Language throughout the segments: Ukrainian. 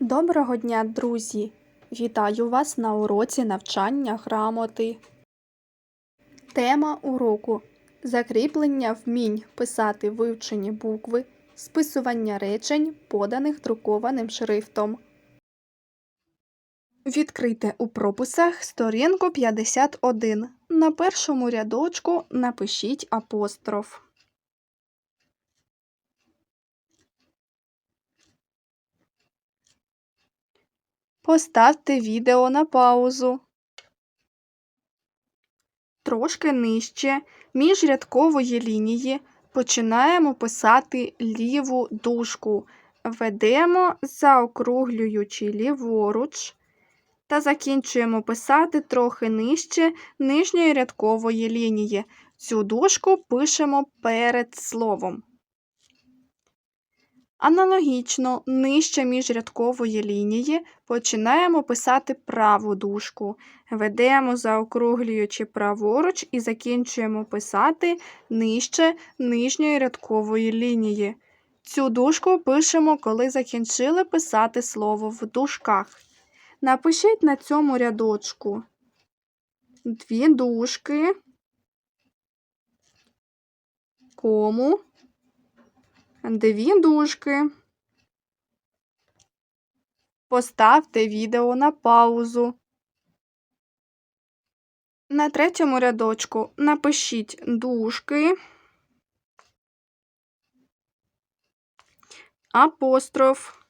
Доброго дня, друзі! Вітаю вас на уроці навчання грамоти. Тема уроку закріплення вмінь писати вивчені букви, списування речень, поданих друкованим шрифтом. Відкрийте у прописах сторінку 51. На першому рядочку напишіть апостроф. Поставте відео на паузу. Трошки нижче міжрядкової лінії починаємо писати ліву дужку. Ведемо, заокруглюючи ліворуч, та закінчуємо писати трохи нижче нижньої рядкової лінії. Цю дужку пишемо перед словом. Аналогічно нижче міжрядкової лінії починаємо писати праву дужку. Ведемо, заокруглюючи праворуч і закінчуємо писати нижче нижньої рядкової лінії. Цю дужку пишемо, коли закінчили писати слово в дужках. Напишіть на цьому рядочку дві дужки, кому, дві дужки. Поставте відео на паузу. На третьому рядочку напишіть дужки, апостроф,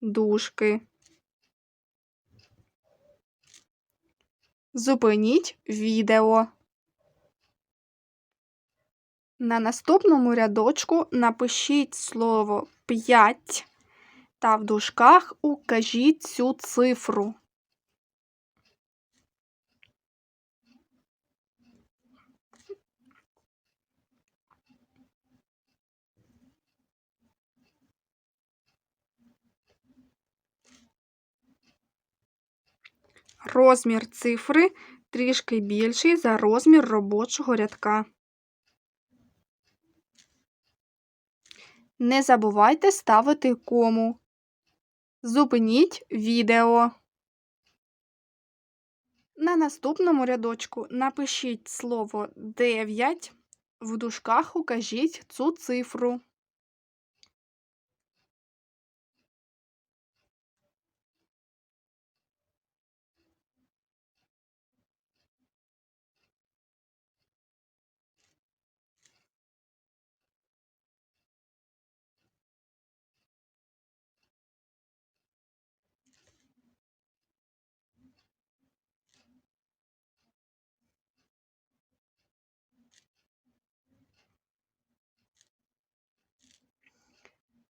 дужки. Зупиніть відео. На наступному рядочку напишіть слово 5 та в дужках укажіть цю цифру. Розмір цифри трішки більший за розмір робочого рядка. Не забувайте ставити кому. Зупиніть відео. На наступному рядочку напишіть слово 9, в дужках укажіть цю цифру.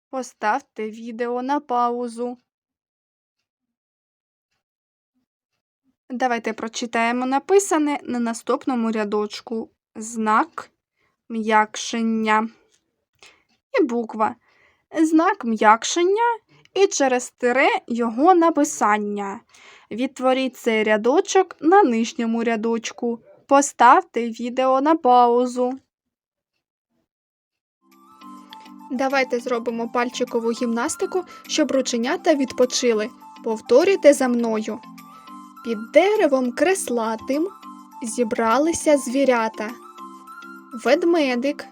Поставте відео на паузу. Давайте прочитаємо написане на наступному рядочку знак м'якшення. І буква. Знак м'якшення і через тире його написання. Відтворіть цей рядочок на нижньому рядочку. Поставте відео на паузу. Давайте зробимо пальчикову гімнастику, щоб рученята відпочили. Повторюйте за мною. Під деревом креслатим зібралися звірята. Ведмедик,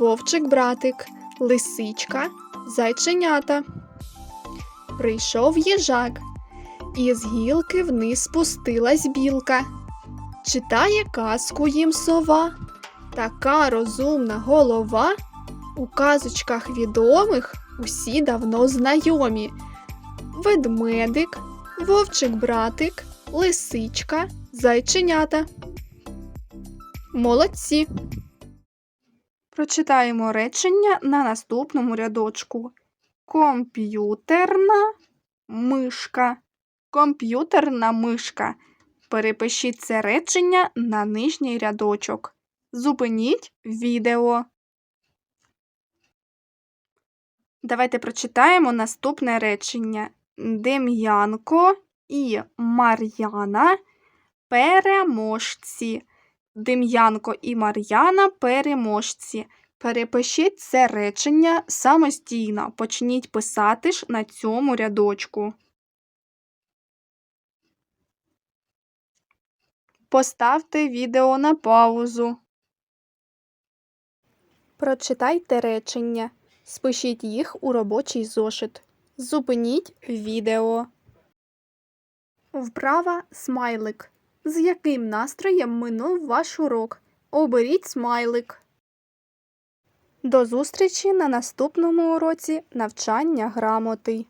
вовчик-братик, лисичка, зайченята. Прийшов їжак, і з гілки вниз спустилась білка. Читає казку їм сова, така розумна голова. У казочках відомих усі давно знайомі. Ведмедик, вовчик-братик, лисичка, зайченята. Молодці. Прочитаємо речення на наступному рядочку. Комп'ютерна мишка. Комп'ютерна мишка. Перепишіть це речення на нижній рядочок. Зупиніть відео. Давайте прочитаємо наступне речення. Дем'янко і Мар'яна переможці. Дем'янко і Мар'яна переможці. Перепишіть це речення самостійно. Почніть писати ж на цьому рядочку. Поставте відео на паузу. Прочитайте речення. Спишіть їх у робочий зошит. Зупиніть відео. Вправа смайлик. З яким настроєм минув ваш урок? Оберіть смайлик. До зустрічі на наступному уроці навчання грамоти.